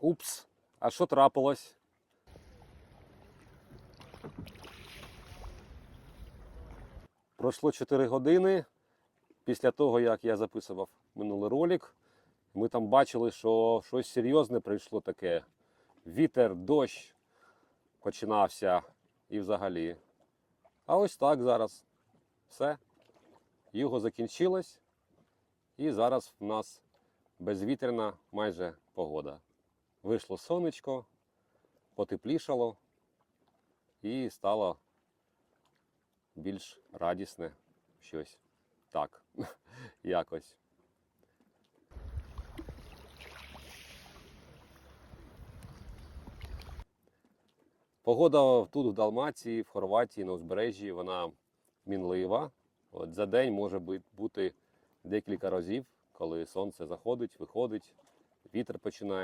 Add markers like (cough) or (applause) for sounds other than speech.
Упс, а що трапилось? Пройшло 4 години після того, як я записував минулий ролик. Ми там бачили, що щось серйозне прийшло таке. Вітер, дощ починався і взагалі. А ось так зараз. Все. Юго закінчилось. І зараз в нас безвітряна майже погода. Вийшло сонечко, потеплішало і стало більш радісне щось. Так, (laughs) якось. Погода тут, в Далмації, в Хорватії, на узбережжі, вона мінлива. От за день може бути декілька разів, коли сонце заходить, виходить, вітер починає.